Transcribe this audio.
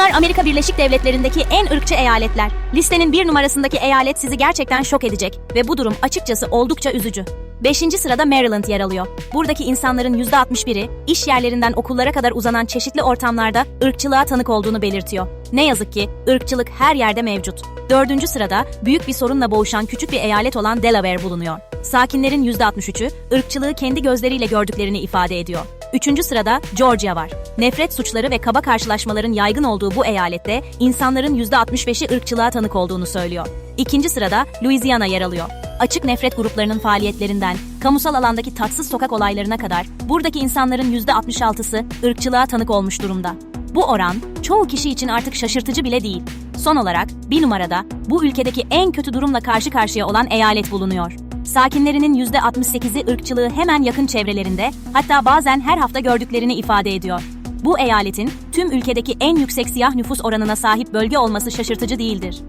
Bunlar Amerika Birleşik Devletleri'ndeki en ırkçı eyaletler. Listenin bir numarasındaki eyalet sizi gerçekten şok edecek ve bu durum açıkçası oldukça üzücü. 5. sırada Maryland yer alıyor. Buradaki insanların %61'i iş yerlerinden okullara kadar uzanan çeşitli ortamlarda ırkçılığa tanık olduğunu belirtiyor. Ne yazık ki ırkçılık her yerde mevcut. 4. sırada büyük bir sorunla boğuşan küçük bir eyalet olan Delaware bulunuyor. Sakinlerin %63'ü ırkçılığı kendi gözleriyle gördüklerini ifade ediyor. Üçüncü sırada Georgia var. Nefret suçları ve kaba karşılaşmaların yaygın olduğu bu eyalette insanların %65'i ırkçılığa tanık olduğunu söylüyor. İkinci sırada Louisiana yer alıyor. Açık nefret gruplarının faaliyetlerinden, kamusal alandaki tatsız sokak olaylarına kadar buradaki insanların %66'sı ırkçılığa tanık olmuş durumda. Bu oran çoğu kişi için artık şaşırtıcı bile değil. Son olarak bir numarada bu ülkedeki en kötü durumla karşı karşıya olan eyalet bulunuyor. Sakinlerinin %68'i ırkçılığı hemen yakın çevrelerinde, hatta bazen her hafta gördüklerini ifade ediyor. Bu eyaletin tüm ülkedeki en yüksek siyah nüfus oranına sahip bölge olması şaşırtıcı değildir.